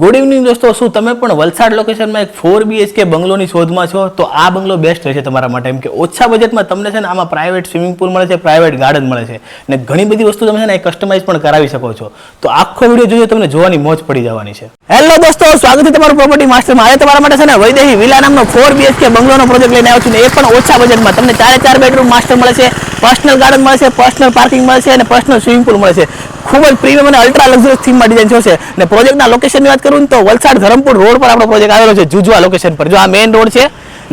Good evening દોસ્તો, શું તમે પણ વલસાડ લોકેશનમાં એક ફોર બીએચકે બંગલોની શોધમાં છો? તો આ બંગલો બેસ્ટ રહેશે તમારા માટે. એમ કે ઓછા બજેટમાં તમને છે ને આમાં પ્રાઇવેટ સ્વિમિંગ પુલ મળે છે પ્રાઇવેટ ગાર્ડન મળે છે. અને ઘણી બધી વસ્તુ તમે છે ને કસ્ટમાઇઝ પણ કરાવી શકો છો. તો આખો વીડિયો જોઈએ તમને જોવાની મોજ પડી જવાની છે. હેલો દોસ્તો, સ્વાગત છે તમારું પ્રોપર્ટી માસ્ટરમાં આજે તમારા માટે છે ને વૈદેહી વિલા નામનો ફોર બીએચકે બંગલોનો પ્રોજેક્ટ લઈને આવ્યો છું એ પણ ઓછા બજેટમાં તમને ચારે ચાર બેડરૂમ માસ્ટર મળે છે પર્સનલ ગાર્ડન મળે છે પર્સનલ પાર્કિંગ મળે છે અને પર્સનલ સ્વિમિંગ પુલ મળે છે. ખૂબ જ પ્રીમિયમ અને અલ્ટ્રા લક્ઝરિયસ થીમમાં ડિઝાઇન થયો છે અને પ્રોજેક્ટના લોકેશનની વાત કરું તો વલસાડ ધરમપુર રોડ પર આપણો પ્રોજેક્ટ આવેલો છે, જુજવા લોકેશન પર. જો આ મેઇન રોડ છે,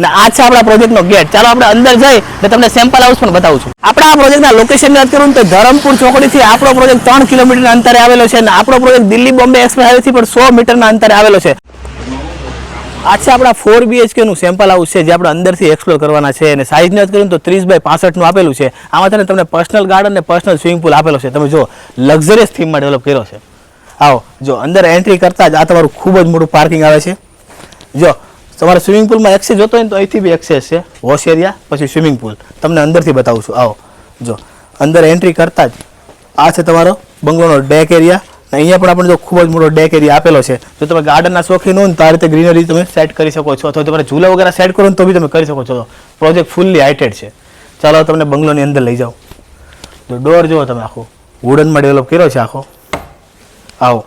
ને આ છે આપણા પ્રોજેક્ટનો ગેટ ચાલો આપણે અંદર જઈ ને તમને સેમ્પલ હાઉસ પણ બતાવું છું. આપણા આ પ્રોજેક્ટના લોકેશનની વાત કરું તો ધરમપુર ચોકડીથી આપણો પ્રોજેક્ટ ત્રણ કિલોમીટરના અંતરે આવેલો છે અને આપણો પ્રોજેક્ટ દિલ્હી બોમ્બે એક્સપ્રેસ હાઈવેથી પણ સો મીટરના અંતરે આવેલો છે. આ છે આપણા ફોર બીએચકેનું સેમ્પલ હાઉસ છે, જે આપણે અંદરથી એક્સપ્લોર કરવાના છે. અને સાઇઝની વાત કરીએ તો ત્રીસ બાય પાસઠનું આપેલું છે. આમાં તમને પર્સનલ ગાર્ડન અને પર્સનલ સ્વિમિંગ પુલ આપેલો છે. તમે જો લક્ઝરિયસ થીમમાં ડેવલપ કર્યો છે. આવો, જો, અંદર એન્ટ્રી કરતા જ આ તમારું ખૂબ જ મોટું પાર્કિંગ આવે છે. જો, તમારે સ્વિમિંગ પુલમાં એક્સેસ જોતો હોય ને તો અહીંથી બી એક્સેસ છે. વોશ એરિયા પછી સ્વિમિંગ પુલ તમને અંદરથી બતાવું છું. આવો, જો, અંદર એન્ટ્રી કરતા જ આ છે તમારો બંગલોનો ડેક એરિયા અહીંયા પણ આપણે જો ખૂબ જ મોટો ડેક એરિયા આપેલો છે, જો તમે ગાર્ડનના શોખીન હો ને તો આ રીતે ગ્રીનરી તમે સેટ કરી શકો છો. અથવા તમારે ઝૂલા વગેરે સેટ કરો ને તો બી તમે કરી શકો છો. પ્રોજેક્ટ ફૂલ્લી હાઇટેડ છે. ચાલો તમને બંગલોની અંદર લઈ જાઓ. તો ડોર જુઓ તમે આખો. વુડનમાં ડેવલપ કર્યો છે આખો. આવો.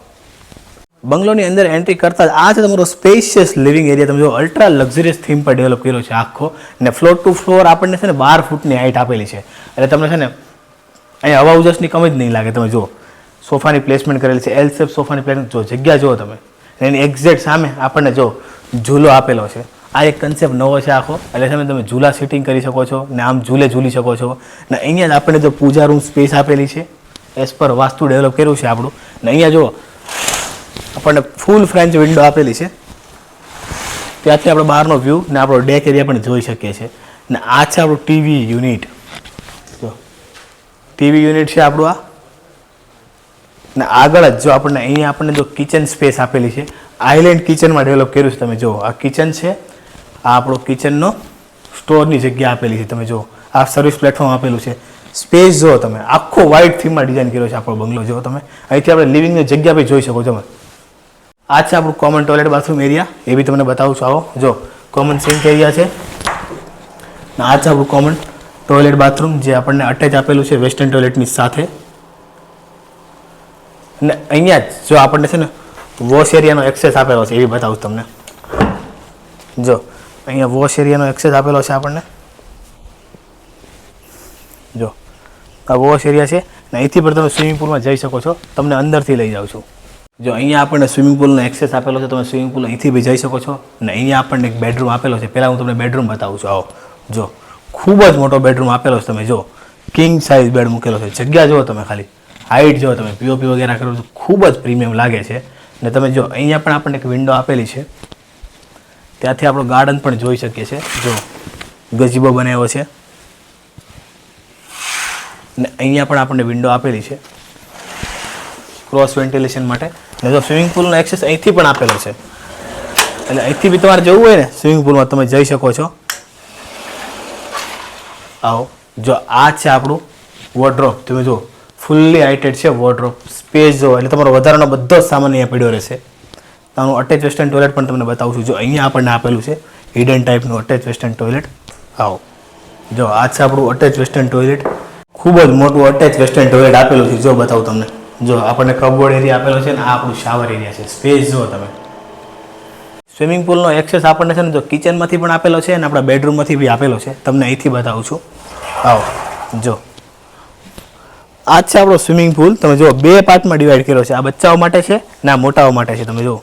બંગલોની અંદર એન્ટ્રી કરતા જ આ છે તમારો સ્પેશિયસ લિવિંગ એરિયા તમે જો અલ્ટ્રા લક્ઝરિયસ થીમ પર ડેવલપ કર્યો છે આખો. ને ફ્લોર ટુ ફ્લોર આપણને છે ને બાર ફૂટની હાઇટ આપેલી છે. એટલે તમને છે ને અહીંયા હવા ઉજાસની કમી જ નહીં લાગે. તમે જુઓ. સોફાની પ્લેસમેન્ટ કરેલી છે. એલ શેપ સોફાની પ્લેસમેન્ટ જો જગ્યા જુઓ તમે, એની એક્ઝેક્ટ સામે આપણને જો ઝૂલો આપેલો છે. આ એક કન્સેપ્ટ નવો છે આખો. એટલે તમે તમે ઝૂલા સિટિંગ કરી શકો છો ને આમ ઝૂલે ઝૂલી શકો છો. ને અહીંયા જ આપણને જો પૂજા રૂમ સ્પેસ આપેલી છે એઝ પર વાસ્તુ ડેવલપ કર્યું છે આપણું. ને અહીંયા જો આપણને ફૂલ ફ્રેન્ચ વિન્ડો આપેલી છે. ત્યાંથી આપણે બહારનો વ્યૂ ને આપણો ડેક એરિયા પણ જોઈ શકીએ છીએ. ને આ છે આપણું ટીવી યુનિટ જો. ટીવી યુનિટ છે આપણું આ. ને આગળ જ જો આપણને અહીંયા આપણને જો કિચન સ્પેસ આપેલી છે આઇલેન્ડ કિચનમાં ડેવલપ કર્યું છે તમે જો આ કિચન છે, આ આપણો કિચનનો સ્ટોરની જગ્યા આપેલી છે તમે જો આ સર્વિસ પ્લેટફોર્મ આપેલું છે. સ્પેસ જો તમે. આખો વ્હાઇટ થીમમાં ડિઝાઇન કર્યો છે આપણો બંગલો, જુઓ તમે. અહીંથી આપણે લિવિંગની જગ્યા બી જોઈ શકો છો તમે. આ છે આપણું કોમન ટોયલેટ બાથરૂમ એરિયા એ બી તમને બતાવું છું. આવો જો કોમન સિંક એરિયા છે. આ છે આપણું કોમન ટોયલેટ બાથરૂમ જે આપણને અટેચ આપેલું છે વેસ્ટર્ન ટોયલેટની સાથે. ને અહીંયા જ આપણને છે ને વોશ એરિયાનો એક્સેસ આપેલો છે, એ બી બતાવું તમને. જો, અહીંયા વોશ એરિયાનો એક્સેસ આપેલો છે આપણને. જો, આ વોશ એરિયા છે ને અહીંથી પણ તમે સ્વિમિંગ પુલમાં જઈ શકો છો. તમને અંદરથી લઈ જાઉં છું. જો, અહીંયા આપણને સ્વિમિંગ પુલનો એક્સેસ આપેલો છે, તમે સ્વિમિંગ પુલ અહીંથી બી જઈ શકો છો. ને અહીંયા આપણને એક બેડરૂમ આપેલો છે. પહેલાં હું તમને બેડરૂમ બતાવું છું. આવો. જો, ખૂબ જ મોટો બેડરૂમ આપેલો છે તમે. જો કિંગ સાઇઝ બેડ મૂકેલો છે. જગ્યા જુઓ તમે ખાલી. હાઇટ જો તમે પીઓપી વગેરે કરો તો ખૂબ જ પ્રીમિયમ લાગે છે. ને તમે જો અહીંયા પણ આપણને એક વિન્ડો આપેલી છે. ત્યાંથી આપણો ગાર્ડન પણ જોઈ શકીએ છીએ. જો ગજીબો બનાવ્યો છે. ને અહીંયા પણ આપણને વિન્ડો આપેલી છે. ક્રોસ વેન્ટિલેશન માટે. ને જો સ્વિમિંગ પુલનો એક્સેસ અહીંથી પણ આપેલો છે. એટલે અહીંથી બી તમારે જવું હોય ને સ્વિમિંગ પુલમાં તમે જઈ શકો છો. આવો. જો આ છે આપણું વોર્ડ્રોપ તમે જો ફૂલ્લી હાઇટેડ છે વોર્ડ્રોપ સ્પેસ જો એટલે તમારો વધારાનો બધો જ સામાન અહીંયા પડ્યો રહેશે. તમારું અટેચ વેસ્ટર્ન ટોયલેટ પણ તમને બતાવું છું. જો અહીંયા આપણને આપેલું છે હિડન ટાઈપનું અટેચ વેસ્ટર્ન ટોયલેટ આવો. જો આ છે આપણું અટેચ વેસ્ટર્ન ટોયલેટ ખૂબ જ મોટું અટેચ વેસ્ટર્ન ટોયલેટ આપેલું છે. જો બતાવું તમને. જો આપણને કપબોર્ડ એરિયા આપેલો છે ને, આ આપણું શાવર એરિયા છે. સ્પેસ જો તમે. સ્વિમિંગ પુલનો એક્સેસ આપણને છે ને, જો કિચનમાંથી પણ આપેલો છે અને આપણા બેડરૂમમાંથી બી આપેલો છે. તમને અહીંથી બતાવું છું. આવો. જો. આ છે આપણો સ્વિમિંગ પુલ. તમે જો બે પાર્ટમાં ડિવાઈડ કર્યો છે. આ બચ્ચાઓ માટે છે ને મોટાઓ માટે છે. તમે જો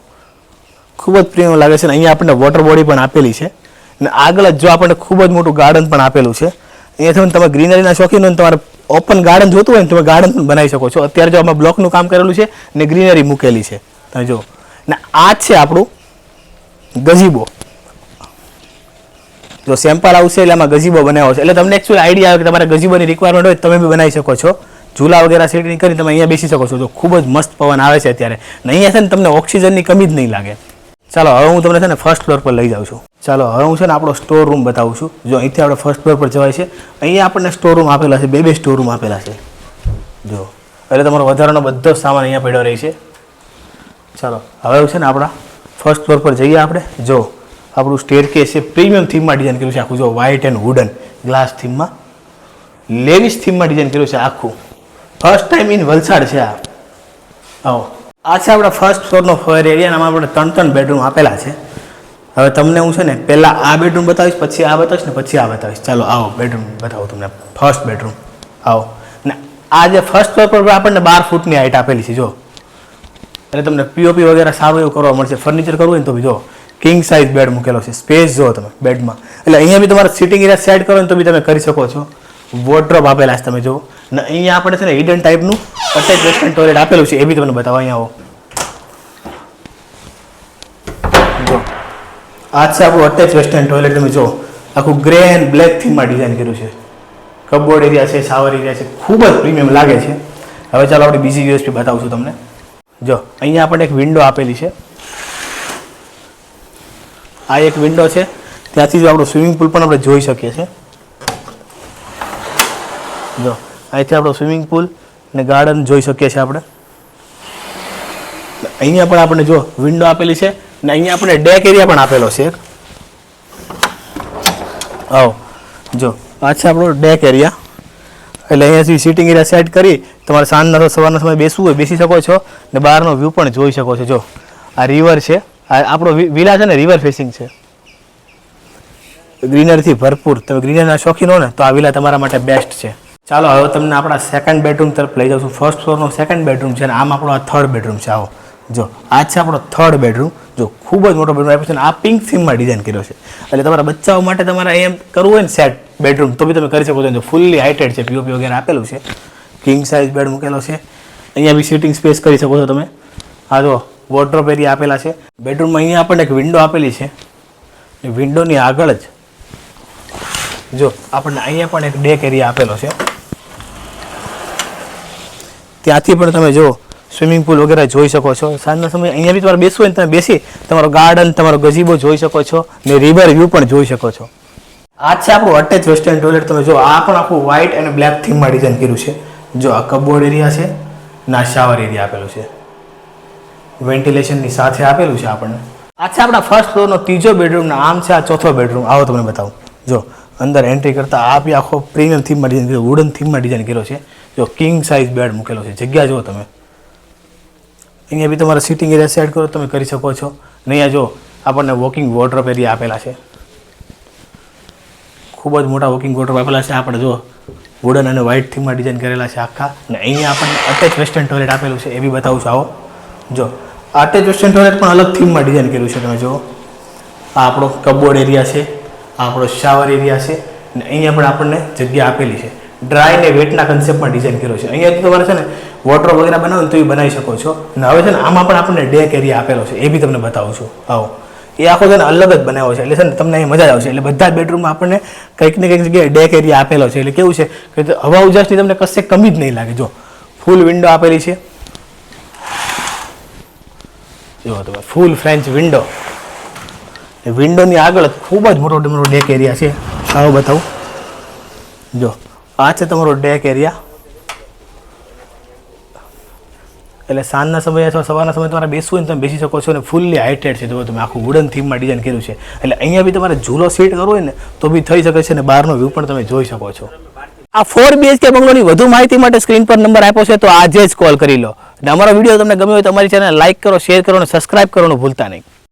ખૂબ જ પ્રિય લાગે છે અને અહીંયા આપણને વોટર બોડી પણ આપેલી છે. ને આગળ જ જો આપણને ખૂબ જ મોટું ગાર્ડન પણ આપેલું છે. અહીંયાથી તમે ગ્રીનરીના શોખીન હોય તમારે ઓપન ગાર્ડન જોતું હોય ને તમે ગાર્ડન પણ બનાવી શકો છો. અત્યારે જો આમાં બ્લોકનું કામ કરેલું છે ને ગ્રીનરી મૂકેલી છે. તમે જુઓ. ને આ છે આપણું ગજીબો. જો સેમ્પલ આવશે એટલે આમાં ગજીબો બનાવ્યો છે. એટલે તમને એકચ્યુઅલી આઈડિયા આવે કે તમારે ગજીબોની રિક્વાયરમેન્ટ હોય તમે બી બનાવી શકો છો. ઝૂલા વગેરે સેટિંગ કરી તમે અહીંયા બેસી શકો છો. તો ખૂબ જ મસ્ત પવન આવે છે અત્યારે. ને અહીંયા છે ને તમને ઓક્સિજનની કમી જ નહીં લાગે. ચાલો, હવે હું તમને છે ને ફર્સ્ટ ફ્લોર પર લઈ જાઉં છું. ચાલો, હવે હું છે ને આપણો સ્ટોર રૂમ બતાવું છું. જો અહીંથી આપણે ફર્સ્ટ ફ્લોર પર જવાય છે. અહીંયા આપણને સ્ટોર રૂમ આપેલા છે. બે બે સ્ટોર રૂમ આપેલા છે. જો, એટલે તમારો વધારાનો બધો સામાન અહીંયા પડ્યો રહે છે. ચાલો, હવે છે ને આપણા ફર્સ્ટ ફ્લોર પર જઈએ આપણે. જો, આપણું સ્ટેર કેસ છે પ્રીમિયમ થીમમાં ડિઝાઇન કર્યું છે આખું. જો વ્હાઇટ એન્ડ વુડન ગ્લાસ થીમમાં લેવિસ થીમમાં ડિઝાઇન કર્યું છે આખું. ફર્સ્ટ ટાઈમ ઇન વલસાડ છે આ. આવો. આ છે આપણા ફર્સ્ટ ફ્લોરનો ફ્લોર એરિયા આમાં આપણે ત્રણ ત્રણ બેડરૂમ આપેલા છે. હવે તમને હું છે ને પહેલાં આ બેડરૂમ બતાવીશ, પછી આ બતાવીશ ને પછી આ બતાવીશ. ચાલો, આવો બેડરૂમ બતાવો તમને. ફર્સ્ટ બેડરૂમ આવો. ને આ જે ફર્સ્ટ ફ્લોર પર આપણને બાર ફૂટની હાઇટ આપેલી છે, જો. એટલે તમને પીઓપી વગેરે સારું એવું કરવા મળશે. ફર્નિચર કરવું હોય ને તો બી, જો. કિંગ સાઇઝ બેડ મૂકેલો છે. સ્પેસ જો તમે બેડમાં એટલે અહીંયા બી તમારે સિટિંગ એરિયા સેટ કરો ને તો બી તમે કરી શકો છો. વોર્ડ્રોબ આપેલા છે તમે જુઓ. ને અહીંયા આપણે છે ને હિડન ટાઈપનું અટેચ વેસ્ટર્ન ટોયલેટ આપેલું છે, એ બી તમને બતાવો, અહીંયા આવો. જો આ છે આપણું અટેચ વેસ્ટર્ન ટોયલેટ તમે જુઓ. આખું ગ્રે એન્ડ બ્લેક થીમમાં ડિઝાઇન કર્યું છે. કબોર્ડ એરિયા છે શાવર એરિયા છે, ખૂબ જ પ્રીમિયમ લાગે છે. હવે ચાલો આપણે બીજી યુએસપી બતાવું છું તમને. જો, અહીંયા આપણને એક વિન્ડો આપેલી છે. આ એક વિન્ડો છે. ત્યાંથી જો આપણું સ્વિમિંગ પુલ પણ આપણે જોઈ શકીએ છીએ. જો, અહીંથી આપણો સ્વિમિંગ પુલ ને ગાર્ડન જોઈ શકીએ છીએ આપણે. અહીંયા પણ આપણે જો વિન્ડો આપેલી છે ને અહીંયા આપણે ડેક એરિયા પણ આપેલો છે આવો, જો, આ છે આપણો ડેક એરિયા એટલે અહીંયાથી સિટિંગ એરિયા સેટ કરી તમારે સાંજના તો સવારના સમય બેસવું હોય, બેસી શકો છો ને બહારનો વ્યૂ પણ જોઈ શકો છો. જો, આ રિવર છે, આ આપણો વિલા છે ને રિવર ફેસિંગ છે. ગ્રીનરીથી ભરપૂર. તમે ગ્રીનરીના શોખીન હો ને, તો આ વિલા તમારા માટે બેસ્ટ છે. ચાલો, હવે તમને આપણા સેકન્ડ બેડરૂમ તરફ લઈ જાઉં છું. ફર્સ્ટ ફ્લોરનો સેકન્ડ બેડરૂમ છે અને આમ આપણો આ થર્ડ બેડરૂમ છે. આવો. જો, આ છે આપણો થર્ડ બેડરૂમ જો, ખૂબ જ મોટો બેડરૂમ આપ્યો છે અને આ પિંક થીમમાં ડિઝાઇન કર્યો છે. એટલે તમારા બચ્ચાઓ માટે તમારે એમ કરવું હોય ને સેટ બેડરૂમ તો બી તમે કરી શકો છો. જો ફૂલ્લી હાઇટેડ છે પીઓપી વગેરે આપેલું છે. કિંગ સાઇઝ બેડ મૂકેલો છે. અહીંયા બી સિટિંગ સ્પેસ કરી શકો છો તમે. હા જો વોર્ડ્રોપ એરિયા આપેલા છે. બેડરૂમમાં અહીંયા આપણને એક વિન્ડો આપેલી છે. એ વિન્ડોની આગળ જ જો, આપણને અહીંયા પણ એક ડેક એરિયા આપેલો છે. ત્યાંથી પણ તમે જો સ્વિમિંગ પુલ વગેરે જોઈ શકો છો. સાંજના સમયે અહીંયા બી તમારે બેસવું હોય તમે બેસી તમારો ગાર્ડન, તમારો ગજીબો જોઈ શકો છો ને રિવર વ્યૂ પણ જોઈ શકો છો. આ છે આપણું અટેચ વેસ્ટર્ન ટોયલેટ તમે જો આ પણ આખું વ્હાઇટ અને બ્લેક થીમમાં ડિઝાઇન કર્યું છે. જો આ કબોર્ડ એરિયા છે ના શાવર એરિયા આપેલું છે. વેન્ટિલેશનની સાથે આપેલું છે આપણને. આ આપણા ફર્સ્ટ ફ્લોરનો ત્રીજો બેડરૂમ આમ છે આ ચોથો બેડરૂમ આવો તમને બતાવું. જો અંદર એન્ટ્રી કરતા આ બી આખો પ્રીમિયમ થીમમાં ડિઝાઇન કર્યો વુડન થીમમાં ડિઝાઇન કર્યો છે. જો કિંગ સાઇઝ બેડ મૂકેલો છે, જગ્યા જુઓ તમે. અહીંયા બી તમારે સિટિંગ એરિયા સેટ કરો, તમે કરી શકો છો. અને અહીંયા જો આપણને વોકિંગ વોટરપ એરિયા આપેલા છે. ખૂબ જ મોટા વોકિંગ વોટરપ આપેલા છે. આપણે જો વુડન અને વ્હાઇટ થીમમાં ડિઝાઇન કરેલા છે આખા. અને અહીંયા આપણને અટેચ વેસ્ટર્ન ટોયલેટ આપેલું છે, એ બી બતાવું છું. આવો. જો અટેચ વેસ્ટર્ન ટોયલેટ પણ અલગ થીમમાં ડિઝાઇન કર્યું છે તમે જુઓ. આ આપણો કબોર્ડ એરિયા છે, આ આપણો શાવર એરિયા છે. અને અહીંયા પણ આપણને જગ્યા આપેલી છે. ડ્રાય ને વેટના કન્સેપ્ટમાં ડિઝાઇન કર્યો છે. અહીંયા તમારે છે ને વોટર વગેરે બનાવો તો એ બનાવી શકો છો. અને હવે છે ને આમાં પણ આપણને ડેક એરિયા આપેલો છે. એ બી તમને બતાવું છું. આવો. એ આખો છે ને અલગ જ બનાવ્યો છે. એટલે છે ને તમને અહીં મજા આવશે. એટલે બધા બેડરૂમમાં આપણને કંઈક ને કંઈક જગ્યાએ ડેક એરિયા આપેલો છે. એટલે કેવું છે કે હવા ઉજાસની તમને કશે કમી જ નહીં લાગે. જો ફૂલ વિન્ડો આપેલી છે. જો તમે ફૂલ ફ્રેન્ચ વિન્ડો વિન્ડોની આગળ ખૂબ જ મોટો મોટો ડેક એરિયા છે. આવો બતાવું. જો આ છે તમારો ડેક એરિયા એટલે સાંજના સમયે અથવા સવારના સમયે તમારે બેસવું હોય તમે બેસી શકો છો અને ફૂલ્લી હાઇટેડ છે. તો તમે આખું વુડન થીમમાં ડિઝાઇન કર્યું છે. એટલે અહીંયા બી તમારે ઝૂલો સીટ કરવો હોય ને તો બી થઈ શકે છે અને બહારનો વ્યૂ પણ તમે જોઈ શકો છો. આ ફોર બીએચકે બંગલોની વધુ માહિતી માટે સ્ક્રીન પર નંબર આપ્યો છે તો આજે જ કોલ કરી લો. અને અમારો વીડિયો તમને ગમ્યો હોય તો અમારી ચેનલ લાઇક કરો શેર કરો અને સબસ્ક્રાઇબ કરવાનું ભૂલતા નહીં.